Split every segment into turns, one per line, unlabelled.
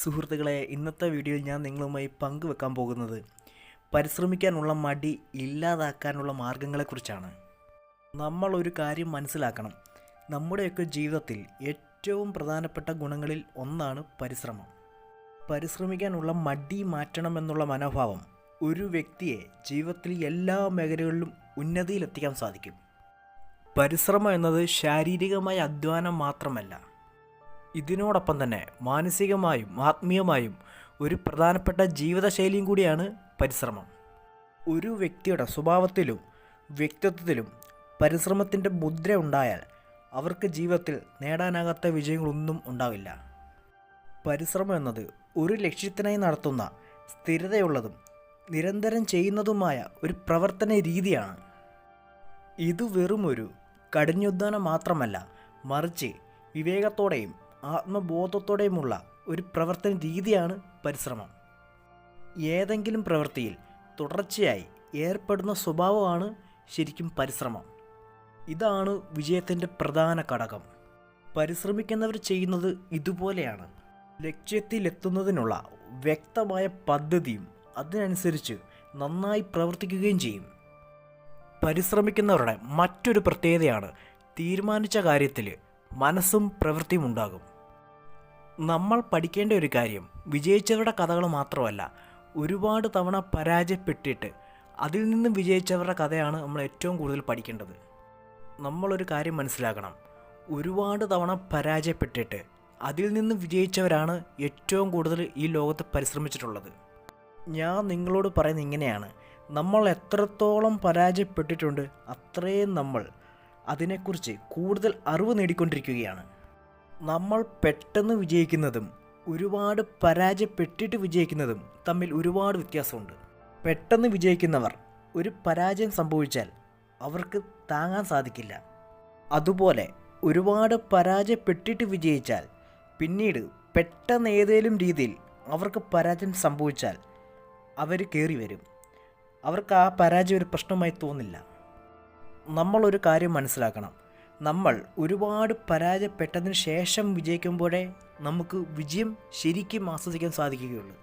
സുഹൃത്തുക്കളെ ഇന്നത്തെ വീഡിയോയിൽ ഞാൻ നിങ്ങളുമായി പങ്കുവെക്കാൻ പോകുന്നത് പരിശ്രമിക്കാനുള്ള മടി ഇല്ലാതാക്കാനുള്ള മാർഗങ്ങളെക്കുറിച്ചാണ് നമ്മൾ ഒരു കാര്യം മനസ്സിലാക്കണം. നമ്മുടെയൊക്കെ ജീവിതത്തിൽ ഏറ്റവും പ്രധാനപ്പെട്ട ഗുണങ്ങളിൽ ഒന്നാണ് പരിശ്രമം. പരിശ്രമിക്കാനുള്ള മടി മാറ്റണമെന്നുള്ള മനോഭാവം ഒരു വ്യക്തിയെ ജീവിതത്തിൽ എല്ലാ മേഖലകളിലും ഉന്നതിയിലെത്തിക്കാൻ സാധിക്കും. പരിശ്രമം എന്നത് ശാരീരികമായ അധ്വാനം മാത്രമല്ല ഇതിനോടൊപ്പം തന്നെ മാനസികമായും ആത്മീയമായും ഒരു പ്രധാനപ്പെട്ട ജീവിതശൈലിയും കൂടിയാണ് പരിശ്രമം. ഒരു വ്യക്തിയുടെ സ്വഭാവത്തിലും വ്യക്തിത്വത്തിലും പരിശ്രമത്തിന്റെ മുദ്ര ഉണ്ടായാൽ അവർക്ക് ജീവിതത്തിൽ നേടാനാകാത്ത വിജയങ്ങളൊന്നും ഉണ്ടാവില്ല. പരിശ്രമം എന്നത് ഒരു ലക്ഷ്യത്തിനായി നടത്തുന്ന സ്ഥിരതയുള്ളതും നിരന്തരം ചെയ്യുന്നതുമായ ഒരു പ്രവർത്തന രീതിയാണ്. ഇത് വെറുമൊരു കഠിനുദ്ധാനം മാത്രമല്ല മറിച്ച് വിവേകത്തോടെയും ആത്മബോധത്തോടെയുമുള്ള ഒരു പ്രവർത്തന രീതിയാണ് പരിശ്രമം. ഏതെങ്കിലും പ്രവൃത്തിയിൽ തുടർച്ചയായി ഏർപ്പെടുന്ന സ്വഭാവമാണ് ശരിക്കും പരിശ്രമം. ഇതാണ് വിജയത്തിന്റെ പ്രധാന ഘടകം. പരിശ്രമിക്കുന്നവർ ചെയ്യുന്നത് ഇതുപോലെയാണ്. ലക്ഷ്യത്തിലെത്തുന്നതിനുള്ള വ്യക്തമായ പദ്ധതിയും അതിനനുസരിച്ച് നന്നായി പ്രവർത്തിക്കുകയും ചെയ്യും. പരിശ്രമിക്കുന്നവരുടെ മറ്റൊരു പ്രത്യേകതയാണ് തീരുമാനിച്ച കാര്യത്തിൽ മനസ്സും പ്രവൃത്തിയും ഉണ്ടാകും. നമ്മൾ പഠിക്കേണ്ട ഒരു കാര്യം വിജയിച്ചവരുടെ കഥകൾ മാത്രമല്ല ഒരുപാട് തവണ പരാജയപ്പെട്ടിട്ട് അതിൽ നിന്നും വിജയിച്ചവരുടെ കഥയാണ് നമ്മൾ ഏറ്റവും കൂടുതൽ പഠിക്കേണ്ടത്. നമ്മളൊരു കാര്യം മനസ്സിലാക്കണം ഒരുപാട് തവണ പരാജയപ്പെട്ടിട്ട് അതിൽ നിന്ന് വിജയിച്ചവരാണ് ഏറ്റവും കൂടുതൽ ഈ ലോകത്ത് പരിശ്രമിച്ചിട്ടുള്ളത്. ഞാൻ നിങ്ങളോട് പറയുന്നത് ഇങ്ങനെയാണ് നമ്മൾ എത്രത്തോളം പരാജയപ്പെട്ടിട്ടുണ്ട് അത്രയും നമ്മൾ അതിനെക്കുറിച്ച് കൂടുതൽ അറിവ് നേടിക്കൊണ്ടിരിക്കുകയാണ്. നമ്മൾ പെട്ടെന്ന് വിജയിക്കുന്നതും ഒരുപാട് പരാജയപ്പെട്ടിട്ട് വിജയിക്കുന്നതും തമ്മിൽ ഒരുപാട് വ്യത്യാസമുണ്ട്. പെട്ടെന്ന് വിജയിക്കുന്നവർ ഒരു പരാജയം സംഭവിച്ചാൽ അവർക്ക് താങ്ങാൻ സാധിക്കില്ല. അതുപോലെ ഒരുപാട് പരാജയപ്പെട്ടിട്ട് വിജയിച്ചാൽ പിന്നീട് പെട്ടെന്ന് ഏതെങ്കിലും രീതിയിൽ അവർക്ക് പരാജയം സംഭവിച്ചാൽ അവർ കയറി വരും അവർക്ക് ആ പരാജയം ഒരു പ്രശ്നമായി തോന്നില്ല. നമ്മളൊരു കാര്യം മനസ്സിലാക്കണം. നമ്മൾ ഒരുപാട് പരാജയപ്പെട്ടതിന് ശേഷം വിജയിക്കുമ്പോഴേ നമുക്ക് വിജയം ശരിക്കും ആസ്വദിക്കാൻ സാധിക്കുകയുള്ളൂ.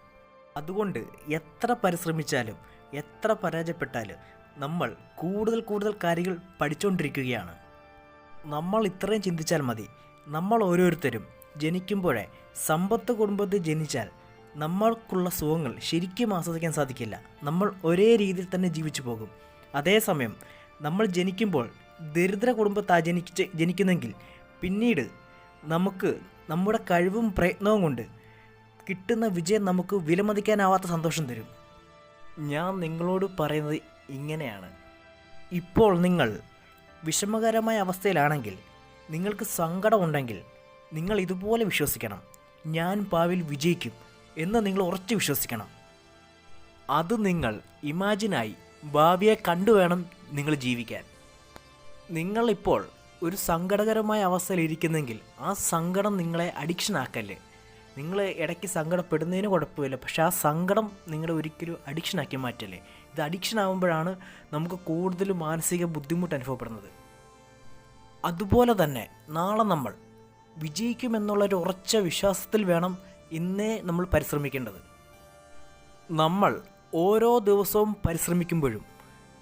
അതുകൊണ്ട് എത്ര പരിശ്രമിച്ചാലും എത്ര പരാജയപ്പെട്ടാലും നമ്മൾ കൂടുതൽ കൂടുതൽ കാര്യങ്ങൾ പഠിച്ചുകൊണ്ടിരിക്കുകയാണ് നമ്മൾ ഇത്രയും ചിന്തിച്ചാൽ മതി. നമ്മൾ ഓരോരുത്തരും ജനിക്കുമ്പോഴേ സമ്പത്ത് കുടുംബത്തിൽ ജനിച്ചാൽ നമ്മൾക്കുള്ള സുഖങ്ങൾ ശരിക്കും ആസ്വദിക്കാൻ സാധിക്കില്ല. നമ്മൾ ഒരേ രീതിയിൽ തന്നെ ജീവിച്ചു പോകും. അതേസമയം നമ്മൾ ജനിക്കുമ്പോൾ ദരിദ്ര കുടുംബത്താ ജനിച്ച് ജനിക്കുന്നെങ്കിൽ പിന്നീട് നമുക്ക് നമ്മുടെ കഴിവും പ്രയത്നവും കൊണ്ട് കിട്ടുന്ന വിജയം നമുക്ക് വിലമതിക്കാനാവാത്ത സന്തോഷം തരും. ഞാൻ നിങ്ങളോട് പറയുന്നത് ഇങ്ങനെയാണ്. ഇപ്പോൾ നിങ്ങൾ വിഷമകരമായ അവസ്ഥയിലാണെങ്കിൽ നിങ്ങൾക്ക് സങ്കടമുണ്ടെങ്കിൽ നിങ്ങൾ ഇതുപോലെ വിശ്വസിക്കണം. ഞാൻ ഭാവിയിൽ വിജയിക്കും എന്ന് നിങ്ങൾ ഉറച്ചു വിശ്വസിക്കണം. അത് നിങ്ങൾ ഇമാജിനായി ഭാവിയെ കണ്ടുവേണം നിങ്ങൾ ജീവിക്കാൻ. നിങ്ങളിപ്പോൾ ഒരു സങ്കടകരമായ അവസ്ഥയിൽ ഇരിക്കുന്നെങ്കിൽ ആ സങ്കടം നിങ്ങളെ അഡിക്ഷൻ ആക്കല്ലേ? നിങ്ങൾ ഇടയ്ക്ക് സങ്കടപ്പെടുന്നതിന് കുഴപ്പമില്ല. പക്ഷേ ആ സങ്കടം നിങ്ങളെ ഒരിക്കലും അഡിക്ഷനാക്കി മാറ്റല്ലേ? ഇത് അഡിക്ഷൻ ആകുമ്പോഴാണ് നമുക്ക് കൂടുതൽ മാനസിക ബുദ്ധിമുട്ട് അനുഭവപ്പെടുന്നത്. അതുപോലെ തന്നെ നാളെ നമ്മൾ വിജയിക്കുമെന്നുള്ളൊരു ഉറച്ച വിശ്വാസത്തിൽ വേണം ഇന്നേ നമ്മൾ പരിശ്രമിക്കേണ്ടത്. നമ്മൾ ഓരോ ദിവസവും പരിശ്രമിക്കുമ്പോഴും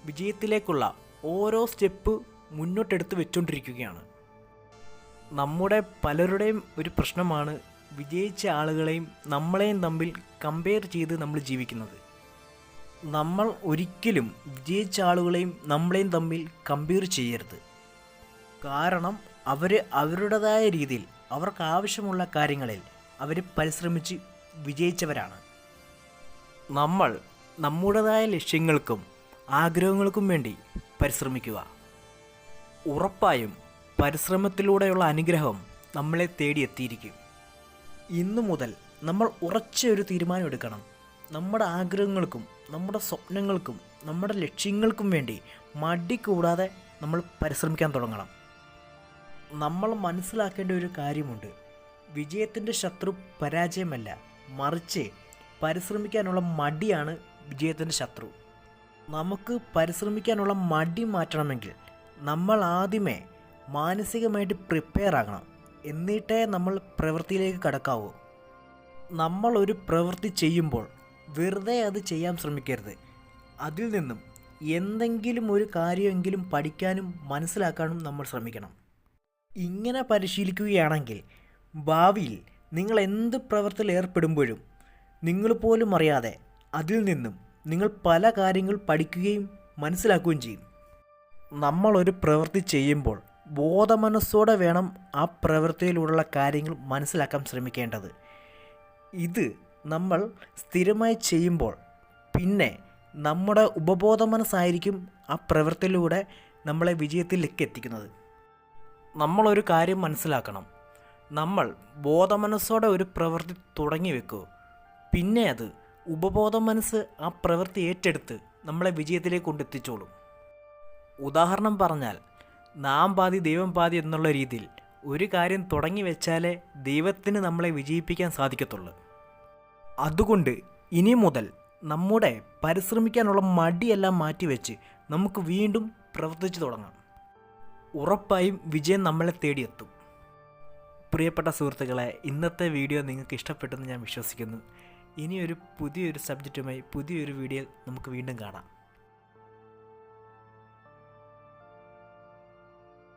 വിജയത്തിലേക്കുള്ള ഓരോ സ്റ്റെപ്പ് മുന്നോട്ടെടുത്ത് വെച്ചുകൊണ്ടിരിക്കുകയാണ് നമ്മുടെ പലരുടെയും ഒരു പ്രശ്നമാണ് വിജയിച്ച ആളുകളെയും നമ്മളെയും തമ്മിൽ കമ്പയർ ചെയ്ത് നമ്മൾ ജീവിക്കുന്നത്. നമ്മൾ ഒരിക്കലും വിജയിച്ച ആളുകളെയും നമ്മളെയും തമ്മിൽ കമ്പയർ ചെയ്യരുത്. കാരണം അവർ അവരുടേതായ രീതിയിൽ അവർക്ക് ആവശ്യമുള്ള കാര്യങ്ങളിൽ അവർ പരിശ്രമിച്ച് വിജയിച്ചവരാണ്. നമ്മൾ നമ്മുടേതായ ലക്ഷ്യങ്ങൾക്കും ആഗ്രഹങ്ങൾക്കും വേണ്ടി പരിശ്രമിക്കുക. ഉറപ്പായും പരിശ്രമത്തിലൂടെയുള്ള അനുഗ്രഹം നമ്മളെ തേടിയെത്തിയിരിക്കും. ഇന്നു മുതൽ നമ്മൾ ഉറച്ച ഒരു തീരുമാനം എടുക്കണം. നമ്മുടെ ആഗ്രഹങ്ങൾക്കും നമ്മുടെ സ്വപ്നങ്ങൾക്കും നമ്മുടെ ലക്ഷ്യങ്ങൾക്കും വേണ്ടി മടി നമ്മൾ പരിശ്രമിക്കാൻ തുടങ്ങണം. നമ്മൾ മനസ്സിലാക്കേണ്ട ഒരു കാര്യമുണ്ട്. വിജയത്തിന്റെ ശത്രു പരാജയമല്ല മറിച്ച് പരിശ്രമിക്കാനുള്ള മടിയാണ് വിജയത്തിന്റെ ശത്രു. നമുക്ക് പരിശ്രമിക്കാനുള്ള മടി മാറ്റണമെങ്കിൽ നമ്മൾ ആദ്യമേ മാനസികമായിട്ട് പ്രിപ്പയർ ആകണം. എന്നിട്ടേ നമ്മൾ പ്രവൃത്തിയിലേക്ക് കടക്കാവൂ. നമ്മൾ ഒരു പ്രവൃത്തി ചെയ്യുമ്പോൾ വെറുതെ അത് ചെയ്യാൻ ശ്രമിക്കരുത്. അതിൽ നിന്നും എന്തെങ്കിലും ഒരു കാര്യമെങ്കിലും പഠിക്കാനും മനസ്സിലാക്കാനും നമ്മൾ ശ്രമിക്കണം. ഇങ്ങനെ പരിശീലിക്കുകയാണെങ്കിൽ ഭാവിയിൽ നിങ്ങൾ എന്ത് പ്രവൃത്തിയിൽ ഏർപ്പെടുമ്പോഴും നിങ്ങൾ പോലും അറിയാതെ അതിൽ നിന്നും നിങ്ങൾ പല കാര്യങ്ങൾ പഠിക്കുകയും മനസ്സിലാക്കുകയും ചെയ്യും. നമ്മളൊരു പ്രവൃത്തി ചെയ്യുമ്പോൾ ബോധമനസ്സോടെ വേണം ആ പ്രവൃത്തിയിലൂടെയുള്ള കാര്യങ്ങൾ മനസ്സിലാക്കാൻ ശ്രമിക്കേണ്ടത്. ഇത് നമ്മൾ സ്ഥിരമായി ചെയ്യുമ്പോൾ പിന്നെ നമ്മുടെ ഉപബോധ മനസ്സായിരിക്കും ആ പ്രവൃത്തിയിലൂടെ നമ്മളെ വിജയത്തിലേക്ക് എത്തിക്കുന്നത്. നമ്മളൊരു കാര്യം മനസ്സിലാക്കണം. നമ്മൾ ബോധമനസ്സോടെ ഒരു പ്രവൃത്തി തുടങ്ങി വെക്കൂ. പിന്നെ അത് ഉപബോധ മനസ്സ് ആ പ്രവൃത്തി ഏറ്റെടുത്ത് നമ്മളെ വിജയത്തിലേക്ക് കൊണ്ടെത്തിച്ചോളും. ഉദാഹരണം പറഞ്ഞാൽ നാം പാതി ദൈവം പാതി എന്നുള്ള രീതിയിൽ ഒരു കാര്യം തുടങ്ങി വെച്ചാലേ ദൈവത്തിന് നമ്മളെ വിജയിപ്പിക്കാൻ സാധിക്കത്തുള്ളൂ. അതുകൊണ്ട് ഇനി മുതൽ നമ്മുടെ പരിശ്രമിക്കാനുള്ള മടിയെല്ലാം മാറ്റിവെച്ച് നമുക്ക് വീണ്ടും പ്രവർത്തിച്ചു തുടങ്ങാം. ഉറപ്പായും വിജയം നമ്മളെ തേടിയെത്തും. പ്രിയപ്പെട്ട സുഹൃത്തുക്കളെ ഇന്നത്തെ വീഡിയോ നിങ്ങൾക്ക് ഇഷ്ടപ്പെട്ടെന്ന് ഞാൻ വിശ്വസിക്കുന്നു. ഇനിയൊരു പുതിയൊരു സബ്ജക്റ്റുമായി പുതിയൊരു വീഡിയോയിൽ നമുക്ക് വീണ്ടും കാണാം.